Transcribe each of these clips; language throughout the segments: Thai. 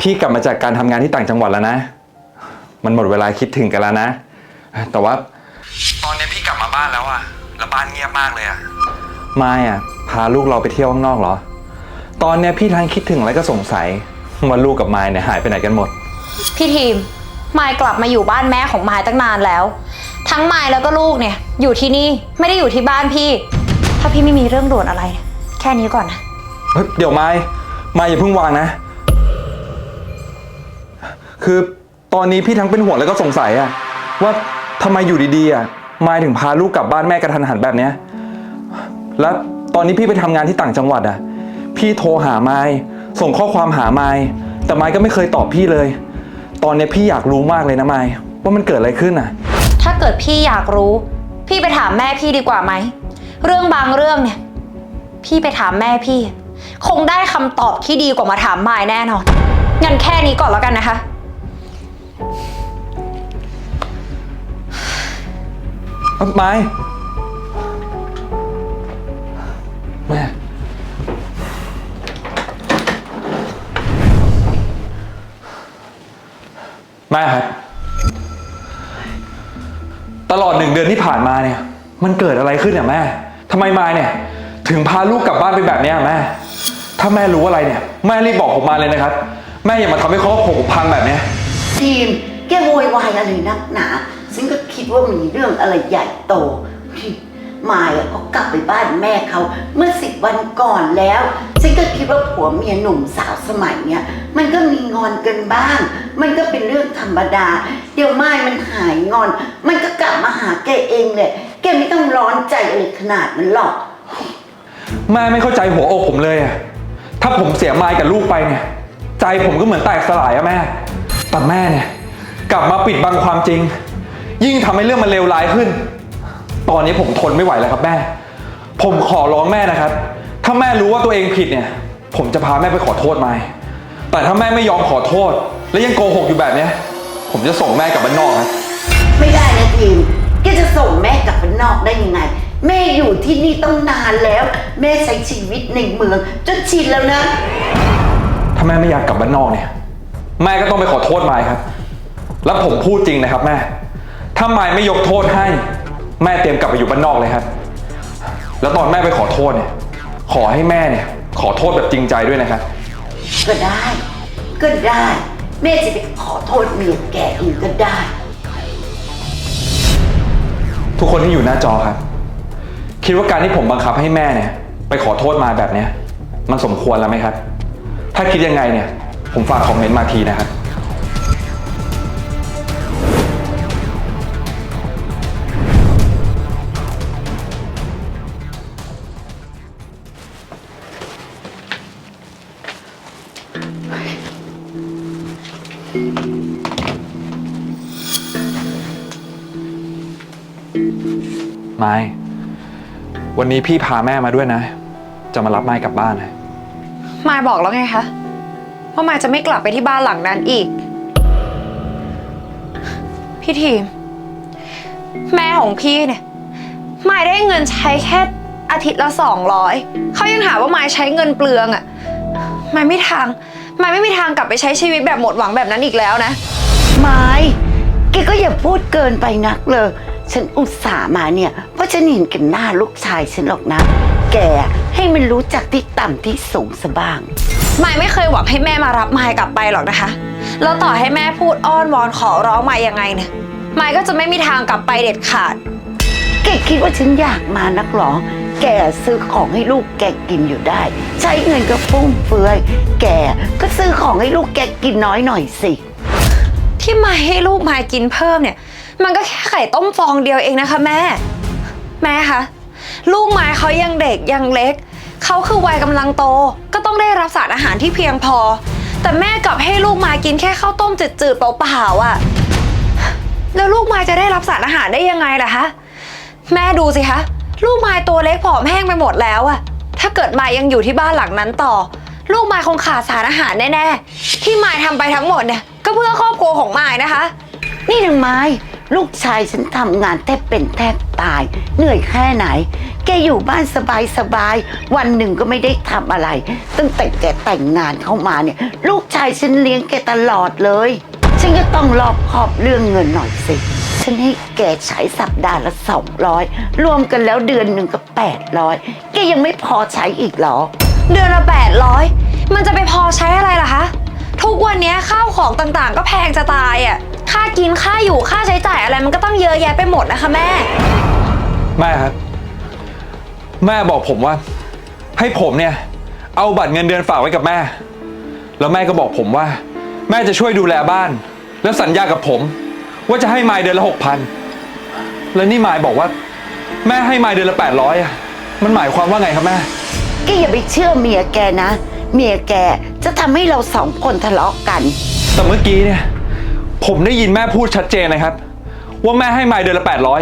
พี่กลับมาจากการทำงานที่ต่างจังหวัดแล้วนะ มันหมดเวลาคิดถึงกันแล้วนะ แต่ว่า ตอนนี้พี่กลับมาบ้านแล้วอะแล้วบ้านเงียบมากเลยอะไม้อะพาลูกเราไปเที่ยวข้างนอกเหรอ ตอนเนี้ยพี่ทั้งคิดถึงแล้วก็สงสัยว่าลูกกับไม้เนี่ยหายไปไหนกันหมด พี่ทีมมายกลับมาอยู่บ้านแม่ของมายตั้งนานแล้ว ทั้งมายแล้วก็ลูกเนี่ย อยู่ที่นี่ไม่ได้อยู่ที่บ้านพี่ ถ้าพี่ไม่มีเรื่องด่วนอะไรเนี่ยแค่นี้ก่อนนะ เฮ้ยเดี๋ยวไม้ไม้อย่าเพิ่งวางนะ คือตอนนี้พี่ทั้งเป็นห่วงแล้วก็สงสัยอะว่าทำไมอยู่ดีๆอะไม้ถึงพาลูกกลับบ้านแม่กระทันหันแบบเนี้ยแล้วตอนนี้พี่ไปทำงานที่ต่างจังหวัดอะพี่โทรหาไม้ส่งข้อความหาไม้แต่ไม้ก็ไม่เคยตอบพี่เลย ตอนนี้พี่อยากรู้มากเลยนะไม้ว่ามันเกิดอะไรขึ้นอะ ถ้าเกิดพี่อยากรู้ พี่ไปถามแม่พี่ดีกว่าไหม เรื่องบางเรื่องเนี่ย พี่ไปถามแม่พี่ คงได้คำตอบที่ดีกว่ามาถามมายแน่นอนงั้นแค่นี้ก่อนแล้วกันนะคะ เอ้าไม้แม่แม่ครับ ตลอดหนึ่งเดือนที่ผ่านมาเนี่ย มันเกิดอะไรขึ้นเนี่ยแม่ทำไมมายเนี่ย ถึงพาลูกกลับบ้านไปแบบเนี้ยแม่ ถ้าแม่รู้อะไรเนี่ย แม่รีบบอกผมมาเลยนะครับ แม่อย่ามาทำให้ครอบครัวผมพังแบบเนี้ยทีมแกโวยวายอะไรนักหนา ฉันก็คิดว่ามีเรื่องอะไรใหญ่โต มายอะเขากลับไปบ้านแม่เขาเมื่อสิบวันก่อนแล้ว ฉันก็คิดว่าผัวเมียหนุ่มสาวสมัยเนี้ยมันก็มีงอนกันบ้าง มันก็เป็นเรื่องธรรมดา เดี๋ยวไมายมันหายงอน มันก็กลับมาหาแกเองเลยแกไม่ต้องร้อนใจอะไรขนาดนั้นหรอก แม่ไม่เข้าใจหัวอกผมเลยอะถ้าผมเสียไมายกับลูกไปเนี่ย ใจผมก็เหมือนแตกสลายอะแม่ แต่แม่เนี่ย กลับมาปิดบังความจริง ยิ่งทำให้เรื่องมันเลวร้ายขึ้น ตอนนี้ผมทนไม่ไหวแล้วครับแม่ ผมขอร้องแม่นะครับ ถ้าแม่รู้ว่าตัวเองผิดเนี่ย ผมจะพาแม่ไปขอโทษไมายแต่ถ้าแม่ไม่ยอมขอโทษ และยังโกหกอยู่แบบเนี้ย ผมจะส่งแม่กลับบ้านนอกครับไม่ได้นะทีมแกจะส่งแม่กลับไปนอกได้ยังไง แม่อยู่ที่นี่ต้องนานแล้ว แม่ใช้ชีวิตในเมืองจนชินแล้วนะ ถ้าแม่ไม่อยากกลับบ้านนอกเนี่ย แม่ก็ต้องไปขอโทษไมายครับ แล้วผมพูดจริงนะครับแม่ ถ้าไมายไม่ยกโทษให้ แม่เตรียมกลับไปอยู่บ้านนอกเลยครับ แล้วตอนแม่ไปขอโทษเนี่ย ขอให้แม่เนี่ย ขอโทษแบบจริงใจด้วยนะครับ ก็ได้ ก็ได้ แม่จะไปขอโทษเมียแกเองก็ได้ ทุกคนที่อยู่หน้าจอครับ คิดว่าการที่ผมบังคับให้แม่เนี่ย ไปขอโทษมาแบบเนี้ย มันสมควรแล้วไหมครับ ถ้าคิดยังไงเนี่ย ผมฝากคอมเมนต์มาทีนะครับ ม้ วันนี้พี่พาแม่มาด้วยนะ จะมารับไม้กลับบ้านนะมายบอกแล้วไงคะว่ามายจะไม่กลับไปที่บ้านหลังนั้นอีก พี่ทีม แม่ของพี่เนี่ยมายได้เงินใช้แค่อาทิตย์ละสองร้อยเขายังหาว่ามายใช้เงินเปลืองอะ่ะมายไม่ทางมายไม่มีทางกลับไปใช้ชีวิตแบบหมดหวังแบบนั้นอีกแล้วนะ ไม้แกก็อย่าพูดเกินไปนักเลย ฉันอุตส่าห์มาเนี่ย เพราะฉันเห็นแกันหน้าลูกชายฉันหรอกนะ แกให้มันรู้จักที่ต่ำที่สูงซะบ้าง มายไม่เคยหวังให้แม่มารับมายกลับไปหรอกนะคะ แล้วต่อให้แม่พูดอ้อนวอนขอร้องมายยังไงเนี่ยมายก็จะไม่มีทางกลับไปเด็ดขาด แกคิดว่าฉันอยากมานักหรอ แกซื้อของให้ลูกแกกินอยู่ได้ ใช้เงินก็ฟุ่มเฟือย แกก็ซื้อของให้ลูกแกกินน้อยหน่อยสิ ที่มายให้ลูกมายกินเพิ่มเนี่ย มันก็แค่ไข่ต้มฟองเดียวเองนะคะแม่ แม่คะลูกไมายเขายังเด็กยังเล็ก เขาคือวัยกำลังโต ก็ต้องได้รับสารอาหารที่เพียงพอ แต่แม่กลับให้ลูกไมายกินแค่ข้าวต้มจืดๆเปล่าๆอะแล้วลูกไมายจะได้รับสารอาหารได้ยังไงล่ะคะ แม่ดูสิคะ ลูกไมายตัวเล็กผอมแห้งไปหมดแล้วอะถ้าเกิดมายังอยู่ที่บ้านหลังนั้นต่อ ลูกไมายคงขาดสารอาหารแน่ๆ ที่มายทำไปทั้งหมดเนี่ย ก็เพื่อครอบครัวของมายนะคะ นี่นางไม้ ลูกชายฉันทำงานแทบเป็นแทบตาย เหนื่อยแค่ไหน แกอยู่บ้านสบายสบายวันหนึ่งก็ไม่ได้ทำอะไร ตั้งแต่แกแต่งงานเข้ามาเนี่ย ลูกชายฉันเลี้ยงแกตลอดเลย ฉันก็ต้องรอบคอบเรื่องเงินหน่อยสิฉันให้แกใช้สัปดาห์ละสองร้อยรวมกันแล้วเดือนหนึ่งก็แปดร้อยแกยังไม่พอใช้อีกเหรอ เดือนละ800 มันจะไปพอใช้อะไรล่ะคะ ทุกวันนี้ข้าวของต่างๆ ก็แพงจะตายอะ่ะ ค่ากินค่าอยู่ค่าใช้จ่ายอะไรมันก็ต้องเยอะแยะไปหมดนะคะแม่ แม่ครับ แม่บอกผมว่า ให้ผมเนี่ย เอาบัตรเงินเดือนฝากไว้กับแม่ แล้วแม่ก็บอกผมว่า แม่จะช่วยดูแลบ้าน แล้วสัญญากับผม ว่าจะให้มายเดือนละหกพันแล้วนี่มายบอกว่า แม่ให้มายเดือนละแปดร้อยอะมันหมายความว่าไงครับแม่ แกอย่าไปเชื่อเมียแกนะ เมียแกจะทำให้เราสองคนทะเลาะกัน แต่เมื่อกี้เนี่ย ผมได้ยินแม่พูดชัดเจนนะครับ ว่าแม่ให้มายเดือนละแปดร้อย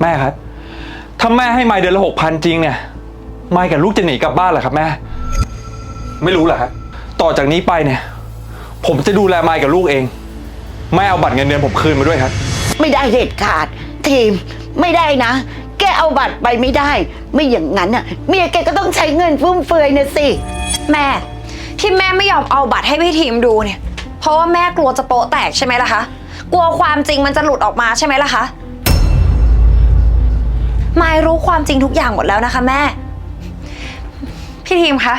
แม่ครับ ถ้าแม่ให้มายเดือนละหกพันจริงเนี่ยมายกับลูกจะหนีกลับบ้านเหรอครับแม่ ไม่รู้เหรอครับต่อจากนี้ไปเนี่ย ผมจะดูแลมายกับลูกเอง แม่เอาบัตรเงินเดือนผมคืนมาด้วยครับ ไม่ได้เด็ดขาด ทีมไม่ได้นะ แกเอาบัตรไปไม่ได้ ไม่อย่างนั้นน่ะเมียแกก็ต้องใช้เงินฟุ่มเฟือยนะสิ แม่ ที่แม่ไม่ยอมเอาบัตรให้พี่ทีมดูเนี่ย เพราะว่าแม่กลัวจะโป๊ะแตกใช่ไหมล่ะคะ กลัวความจริงมันจะหลุดออกมาใช่ไหมล่ะคะมายรู้ความจริงทุกอย่างหมดแล้วนะคะ แม่ พี่ทีมคะ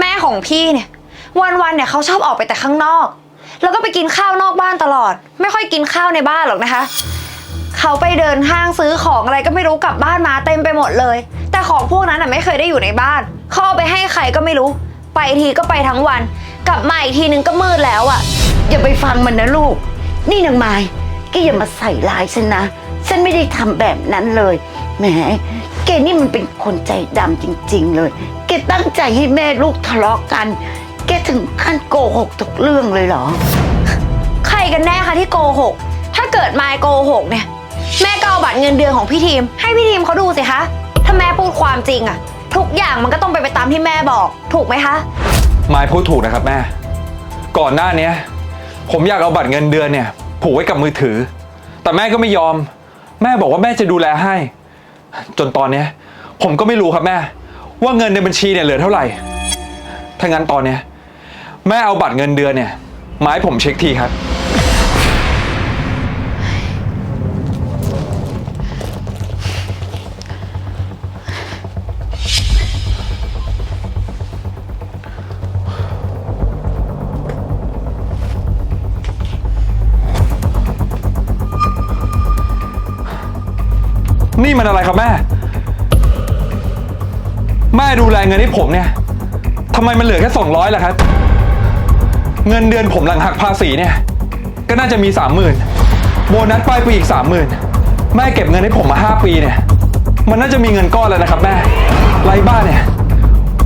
แม่ของพี่เนี่ย วันๆเนี่ยเขาชอบออกไปแต่ข้างนอก แล้วก็ไปกินข้าวนอกบ้านตลอด ไม่ค่อยกินข้าวในบ้านหรอกนะคะ เขาไปเดินห้างซื้อของอะไรก็ไม่รู้กลับบ้านมาเต็มไปหมดเลย แต่ของพวกนั้นน่ะไม่เคยได้อยู่ในบ้าน เขาเอาไปให้ใครก็ไม่รู้ ไปทีก็ไปทั้งวัน กลับมาอีกทีนึงก็มืดแล้วอะ อย่าไปฟังมันนะลูก นี่นางไม้แกอย่ามาใส่ร้ายฉันนะ ฉันไม่ได้ทำแบบนั้นเลย แหม แกนี่มันเป็นคนใจดำจริง ๆ เลย แกตั้งใจให้แม่ลูกทะเลาะกัน แกถึงขั้นโกหกทุกเรื่องเลยเหรอ ใครกันแน่คะที่โกหก ถ้าเกิดมายโกหกเนี่ย แม่ก็เอาบัตรเงินเดือนของพี่ทีม ให้พี่ทีมเขาดูสิคะ ถ้าแม่พูดความจริงอะทุกอย่างมันก็ต้องไปนไปตามที่แม่บอก ถูกไหมคะ มายพูดถูกนะครับแม่ ก่อนหน้าเนี้ย ผมอยากเอาบัตรเงินเดือนเนี่ยผูกไว้กับมือถือ แต่แม่ก็ไม่ยอม แม่บอกว่าแม่จะดูแลให้ จนตอนเนี้ย ผมก็ไม่รู้ครับแม่ ว่าเงินในบัญชีเนี่ยเหลือเท่าไหร่ถ้างั้นตอนเนี้ย แม่เอาบัตรเงินเดือนเนี่ยมาให้ผมเช็คทีครับ นี่มันอะไรครับแม่ แม่ดูแลเงินให้ผมเนี่ยทำไมมันเหลือแค่สองร้อยล่ะครับ เงินเดือนผมหลังหักภาษีเนี่ย ก็น่าจะมีสามหมื่นโบนัสปลายปีอีกสามหมื่นแม่เก็บเงินให้ผมมาห้าปีเนี่ย มันน่าจะมีเงินก้อนแล้วนะครับแม่ไรบ้านเนี่ย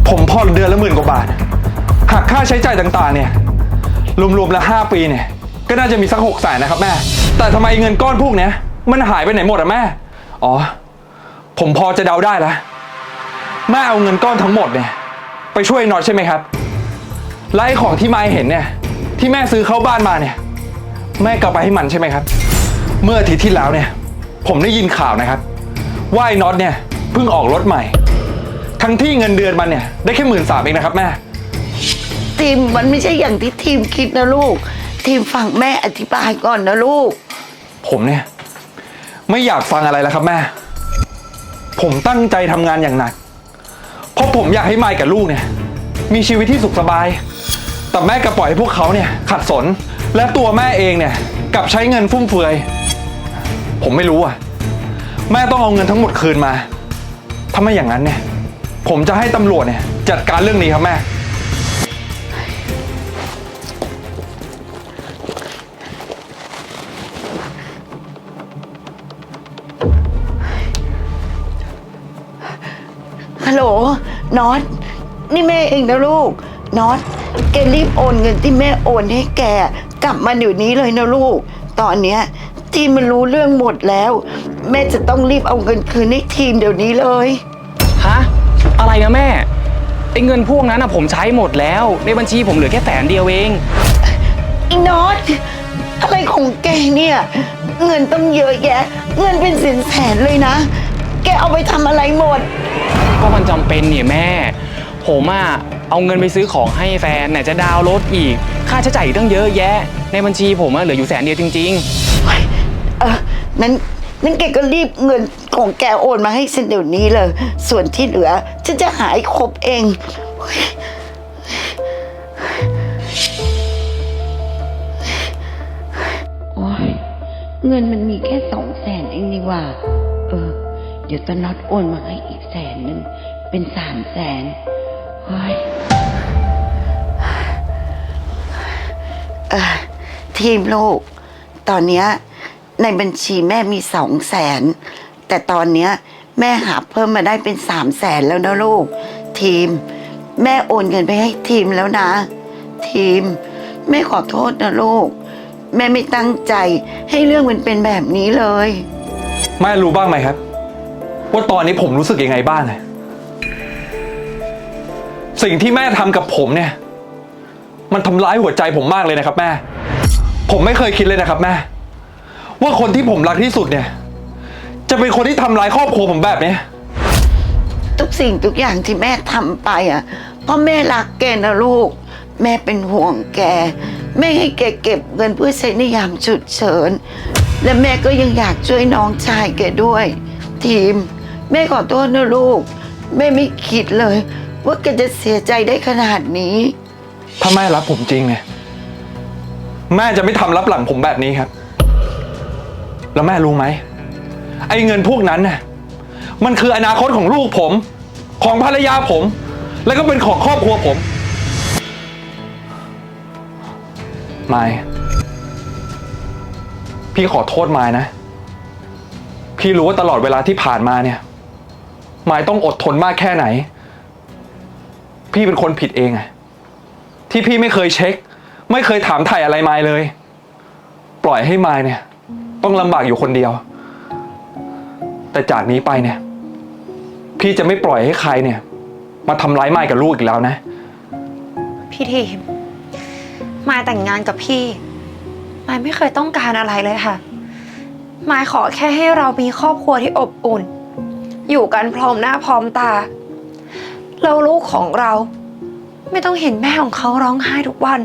ผมพอเดือนละหมื่นกว่าบาท หักค่าใช้จ่ายต่างๆ เนี่ย รวมๆแล้วห้าปีเนี่ย ก็น่าจะมีสักหกแสนนะครับแม่ แต่ทำไมเงินก้อนพวกเนี้ยมันหายไปไหนหมดอะแม่ อ๋อ ผมพอจะเดาได้แล้วแม่เอาเงินก้อนทั้งหมดเนี่ย ไปช่วยน็อตใช่ไหมครับไล่ของที่ไม้เห็นเนี่ย ที่แม่ซื้อเข้าบ้านมาเนี่ย แม่กลับไปให้มันใช่ไหมครับ เมื่ออาทิตย์ที่แล้วเนี่ย ผมได้ยินข่าวนะครับว่าไอ้น็อตเนี่ยเพิ่งออกรถใหม่ ทั้งที่เงินเดือนมันเนี่ย ได้แค่หมื่นสามเองนะครับแม่ ทีมมันไม่ใช่อย่างที่ทีมคิดนะลูก ทีมฟังแม่อธิบายก่อนนะลูก ผมเนี่ย ไม่อยากฟังอะไรแล้วครับแม่ ผมตั้งใจทำงานอย่างหนัก เพราะผมอยากให้ไมค์กับลูกเนี่ย มีชีวิตที่สุขสบาย แต่แม่กลับปล่อยให้พวกเขาเนี่ยขัดสน และตัวแม่เองเนี่ยกลับใช้เงินฟุ่มเฟือย ผมไม่รู้อะ แม่ต้องเอาเงินทั้งหมดคืนมา ถ้าไม่อย่างนั้นเนี่ย ผมจะให้ตำรวจเนี่ยจัดการเรื่องนี้ครับแม่ ฮัลโหลน็อตนี่แม่เองนะลูกน็อตแกรีบโอนเงินที่แม่โอนให้แกกลับมาเดี๋ยวนี้เลยนะลูก ตอนเนี้ยทีมมันรู้เรื่องหมดแล้ว แม่จะต้องรีบเอาเงินคืนให้ทีมเดี๋ยวนี้เลย ฮะ อะไรนะแม่ไอ้เงินพวกนั้นอะผมใช้หมดแล้ว ในบัญชีผมเหลือแค่แสนเดียวเองไอ้น็อตอะไรของแกเนี่ย เงินต้องเยอะแยะ เงินเป็นแสนแสนๆเลยนะ แกเอาไปทำอะไรหมด ก็มันจำเป็นเนี่ยแม่ ผมอะเอาเงินไปซื้อของให้แฟนไหนจะดาวน์รถอีก ค่าใช้จ่ายอีกตั้งเยอะแยะ ในบัญชีผมอะเหลืออยู่แสนเดียวจริงเออนั้นนั้นแกก็รีบเงินของแกโอนมาให้ฉันเดี๋ยวนี้เลย ส่วนที่เหลือ ฉันจะหาให้ครบเองเฮ้ยโอ้ยเงินมันมีแค่สองแสนเองนี่หว่า เออเดี๋ยวตอนนัดโอนมาให้อีกแสนหนึ่งเป็นสามแสนเฮ้ยเออทีมลูก ตอนเนี้ยในบัญชีแม่มีสองแสนแต่ตอนเนี้ยแม่หาเพิ่มมาได้เป็นสามแสนแล้วนะลูก ทีม แม่โอนเงินไปให้ทีมแล้วนะ ทีม แม่ขอโทษนะลูก แม่ไม่ตั้งใจให้เรื่องมันเป็นแบบนี้เลยแม่รู้บ้างไหมครับ ว่าตอนนี้ผมรู้สึกยังไงบ้างอะสิ่งที่แม่ทำกับผมเนี่ย มันทำร้ายหัวใจผมมากเลยนะครับ แม่ ผมไม่เคยคิดเลยนะครับ แม่ ว่าคนที่ผมรักที่สุดเนี่ย จะเป็นคนที่ทำร้ายครอบครัวผมแบบเนี้ย ทุกสิ่งทุกอย่างที่แม่ทำไปอะเพราะแม่รักแกนะลูก แม่เป็นห่วงแก แม่ให้แกเก็บเงินเพื่อใช้ในยามฉุกเฉิน และแม่ก็ยังอยากช่วยน้องชายแกด้วย ทีม แม่ขอโทษนะลูก แม่ไม่คิดเลย ว่าแกจะเสียใจได้ขนาดนี้ ถ้าแม่รักผมจริงเนี่ยแม่จะไม่ทำรับหลังผมแบบนี้ครับ แล้วแม่รู้ไหม ไอ้เงินพวกนั้นน่ะมันคืออนาคตของลูกผม ของภรรยาผม แล้วก็เป็นของครอบครัวผมมายพี่ขอโทษมายนะ พี่รู้ว่าตลอดเวลาที่ผ่านมาเนี่ย มายต้องอดทนมากแค่ไหน พี่เป็นคนผิดเองอะที่พี่ไม่เคยเช็ค ไม่เคยถามถ่ายอะไรมายเลย ปล่อยให้มายเนี่ย ต้องลำบากอยู่คนเดียว แต่จากนี้ไปเนี่ย พี่จะไม่ปล่อยให้ใครเนี่ย มาทำร้ายมายกับลูกอีกแล้วนะ พี่ทีมมายแต่งงานกับพี่มายไม่เคยต้องการอะไรเลยค่ะมายขอแค่ให้เรามีครอบครัวที่อบอุ่น อยู่กันพร้อมหน้าพร้อมตาแล้วลูกของเรา ไม่ต้องเห็นแม่ของเขาร้องไห้ทุกวัน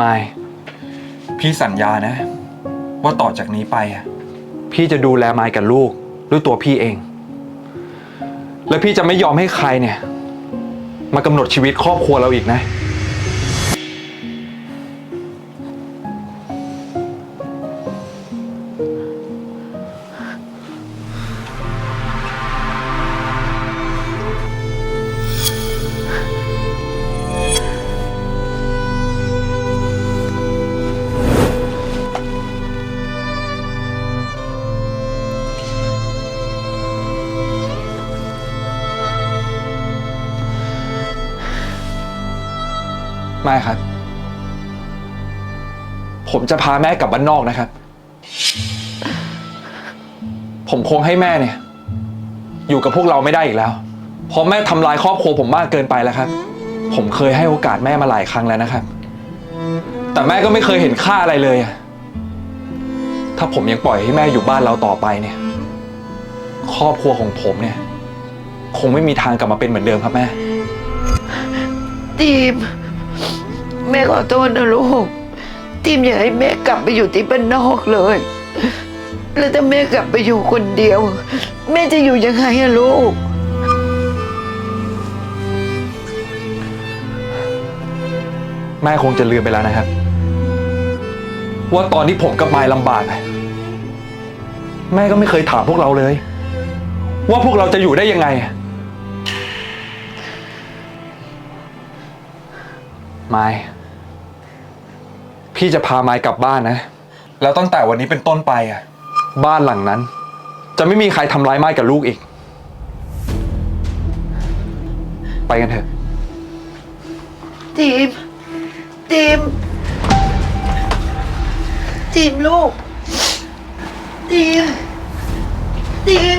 มายพี่สัญญานะ ว่าต่อจากนี้ไปอะพี่จะดูแลมายกับลูกด้วยตัวพี่เอง และพี่จะไม่ยอมให้ใครเนี่ย มากำหนดชีวิตครอบครัวเราอีกนะ ไม่ครับ ผมจะพาแม่กลับบ้านนอกนะครับ ผมคงให้แม่เนี่ย อยู่กับพวกเราไม่ได้อีกแล้วเพราะแม่ทำลายครอบครัวผมมากเกินไปแล้วครับ ผมเคยให้โอกาสแม่มาหลายครั้งแล้วนะครับ แต่แม่ก็ไม่เคยเห็นค่าอะไรเลยอะถ้าผมยังปล่อยให้แม่อยู่บ้านเราต่อไปเนี่ย ครอบครัวของผมเนี่ย คงไม่มีทางกลับมาเป็นเหมือนเดิมครับแม่ทีม แม่ขอโทษนะลูกทีมอย่าให้แม่กลับไปอยู่ที่บ้านนอกเลย แล้วถ้าแม่กลับไปอยู่คนเดียว แม่จะอยู่ยังไงอะลูก แม่คงจะลืมไปแล้วนะครับ ว่าตอนที่ผมกับมายลำบากอะแม่ก็ไม่เคยถามพวกเราเลย ว่าพวกเราจะอยู่ได้ยังไงอะมาย พี่จะพาไมายกลับบ้านนะ แล้วตั้งแต่วันนี้เป็นต้นไปอะ บ้านหลังนั้น จะไม่มีใครทำร้ายไมายกับลูกอีก ไปกันเถอะทีมทีมทีมลูกทีมทีม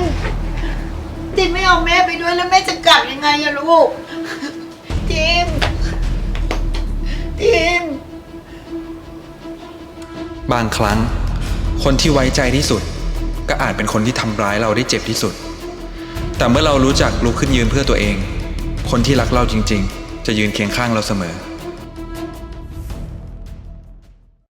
ทีมไม่เอาแม่ไปด้วยแล้วแม่จะกลับยังไงอะลูกทีมอิม บางครั้ง คนที่ไว้ใจที่สุด ก็อาจเป็นคนที่ทำร้ายเราได้เจ็บที่สุด แต่เมื่อเรารู้จักลุกขึ้นยืนเพื่อตัวเอง คนที่รักเราจริง ๆ จะยืนเคียงข้างเราเสมอ